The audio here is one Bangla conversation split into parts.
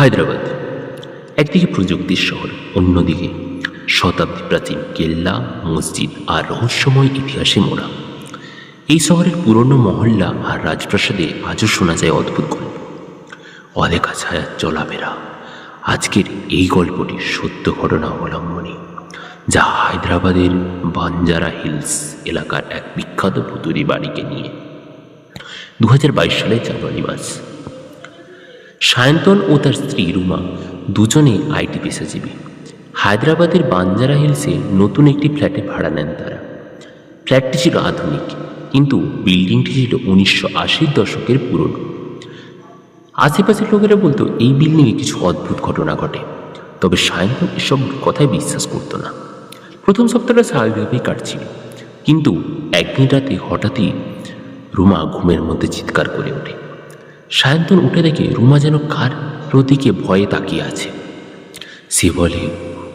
হায়দ্রাবাদ, একদিকে প্রযুক্তির শহর, অন্যদিকে শতাব্দী প্রাচীন কেল্লা, মসজিদ আর রহস্যময় ইতিহাসে মোড়া। এই শহরের পুরনো মহল্লা আর রাজপ্রাসাদে আজও শোনা যায় অদ্ভুত গল্প। অদেখা ছায়ার চলাফেরা। আজকের এই গল্পটি সত্য ঘটনা অবলম্বনে, যা হায়দ্রাবাদের বাঞ্জারা হিলস এলাকার এক বিখ্যাত ভুতুরি বাড়িকে নিয়ে। দু সালের জানুয়ারি মাস সায়ন্তন ও তার স্ত্রী রুমা দুজনে আইটি পেশাজীবী। হায়দ্রাবাদের বাঞ্জারা হিলসে নতুন একটি ফ্ল্যাটে ভাড়া নেন তারা। ফ্ল্যাটটি ছিল আধুনিক, কিন্তু বিল্ডিংটি ছিল উনিশশো আশির দশকের পুরনো। আশেপাশের লোকেরা বলতো, এই বিল্ডিংয়ে কিছু অদ্ভুত ঘটনা ঘটে। তবে সায়ন্তন এসব কথায় বিশ্বাস করতো না। প্রথম সপ্তাহটা স্বাভাবিকভাবেই কাটছিল, কিন্তু একদিন রাতে হঠাৎই রুমা ঘুমের মধ্যে চিৎকার করে ওঠে। সায়ন্তন উঠে দেখে রুমা যেন কার প্রতীকে ভয়ে তাকিয়ে আছে। সে বলে,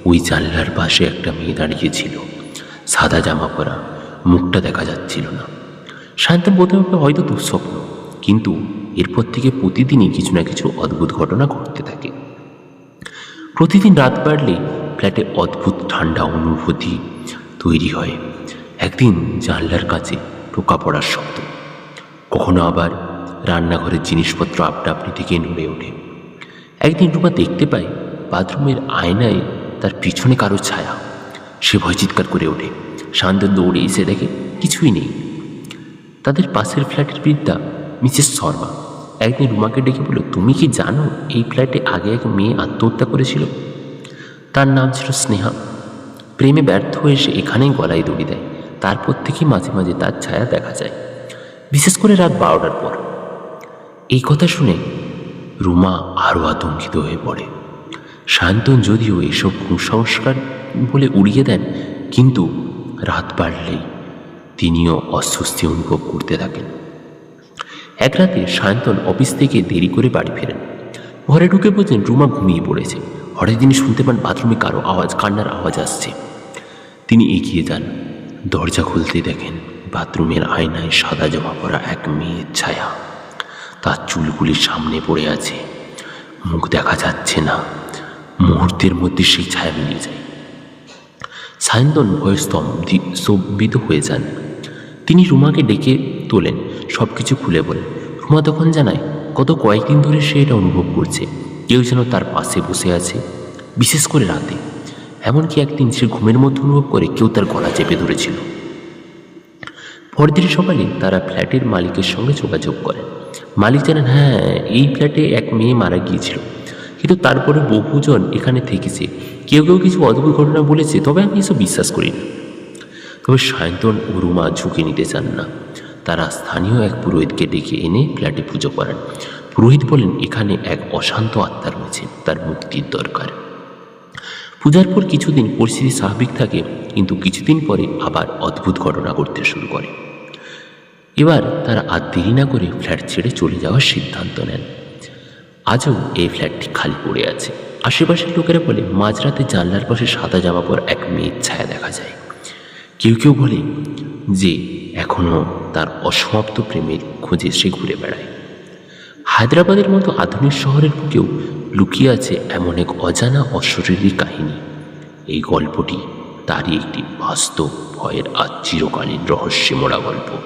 ওই জানলার পাশে একটা মেয়ে দাঁড়িয়েছিল। সাদা জামা পরা, মুখটা দেখা যাচ্ছিল না। সায়ন্তন প্রথমে ভাবে হয়তো দুঃস্বপ্ন, কিন্তু এরপর থেকে প্রতিদিনই কিছু না কিছু অদ্ভুত ঘটনা ঘটতে থাকে। প্রতিদিন রাত বাড়লে ফ্ল্যাটে অদ্ভুত ঠান্ডা অনুভূতি তৈরি হয়। একদিন জানলার কাছে টোকা পড়ার শব্দ। কখনো আবার রান্নাঘরের জিনিসপত্র আপনা থেকে নড়ে ওঠে। একদিন রুমা দেখতে পায়, বাথরুমের আয়নায় তার পিছনে কারও ছায়া। সে ভয় চিৎকার করে ওঠে। শান্ত দৌড়ে এসে দেখে কিছুই নেই। তাদের পাশের ফ্ল্যাটের বৃদ্ধা মিসেস শর্মা। একদিন রুমাকে ডেকে বলল, তুমি কি জানো, এই ফ্ল্যাটে আগে এক মেয়ে আত্মহত্যা করেছিল? তার নাম ছিল স্নেহা। প্রেমে ব্যর্থ হয়ে সে এখানেই গলায় দড়ি দেয়। তারপর থেকেই মাঝে মাঝে তার ছায়া দেখা যায়। বিশেষ করে রাত বারোটার পর। এই কথা শুনে রুমা আরও আতঙ্কিত হয়ে পড়ে। শান্তন যদিও এসব কুসংস্কার বলে উড়িয়ে দেন, কিন্তু রাত বাড়লেই তিনিও অস্বস্তি অনুভব করতে থাকেন। এক রাতে সায়ন্তন অফিস থেকে দেরি করে বাড়ি ফেরেন। ঘরে ঢুকে বলছেন রুমা ঘুমিয়ে পড়েছে। হঠাৎ তিনি শুনতে পান বাথরুমে কারও আওয়াজ, কান্নার আওয়াজ আসছে। তিনি এগিয়ে যান। দরজা খুলতে দেখেন বাথরুমের আয়নায় সাদা জমা পড়া এক মেয়ের ছায়া। তার চুলগুলি সামনে পড়ে আছে। মুখ দেখা যাচ্ছে না। মুহূর্তের মধ্যে সেই ছায়া মিলিয়ে যায়। সায়ন্তন ভয়ে স্তম্ভি স্তম্ভিত হয়ে যান। তিনি রুমাকে ডেকে তোলেন সব কিছু খুলে বলেন, রুমা তখন জানায়, গত কয়েকদিন ধরে সে এটা অনুভব করছে। কেউ যেন তার পাশে বসে আছে, বিশেষ করে রাতে। এমনকি একদিন সে ঘুমের মধ্যে অনুভব করে কেউ তার গলা চেপে ধরেছিল। পরদিন সকালে তারা ফ্ল্যাটের মালিকের সঙ্গে যোগাযোগ করেন। মালিক জানান হ্যাঁ এই ফ্ল্যাটে এক মেয়ে মারা গিয়েছিল। কিন্তু তারপরে বহুজন এখানে থেকেছে। কেউ কেউ কিছু অদ্ভুত ঘটনা বলেছে, তবে আমি এসব বিশ্বাস করি না। তবে সায়ন্তন ও রুমা ঝুঁকি নিতে চান না। তারা স্থানীয় এক পুরোহিতকে ডেকে এনে ফ্ল্যাটে পুজো করেন। পুরোহিত বলেন, এখানে এক অশান্ত আত্মা রয়েছে, তার মুক্তির দরকার। পূজার পর কিছুদিন পরিস্থিতি স্বাভাবিক থাকে, কিন্তু কিছুদিন পরে আবার অদ্ভুত ঘটনা ঘটতে শুরু করে। এবার তারা আর দেরি না করে ফ্ল্যাট ছেড়ে চলে যাওয়ার সিদ্ধান্ত নেন। আজও এই ফ্ল্যাটটি খালি পড়ে আছে। আশেপাশের লোকেরা বলে, মাঝরাতে জানলার পাশে সাদা জামা পর এক মেয়ের ছায়া দেখা যায়। কেউ কেউ বলে যে এখনও তার অসমাপ্ত প্রেমের খোঁজে সে ঘুরে বেড়ায়। হায়দ্রাবাদের মতো আধুনিক শহরের বুকেও লুকিয়ে আছে এমন এক অজানা অশরীরী কাহিনী। এই গল্পটি তারই একটি বাস্তব ভয়ের আর চিরকালীন রহস্যে মোড়া গল্প।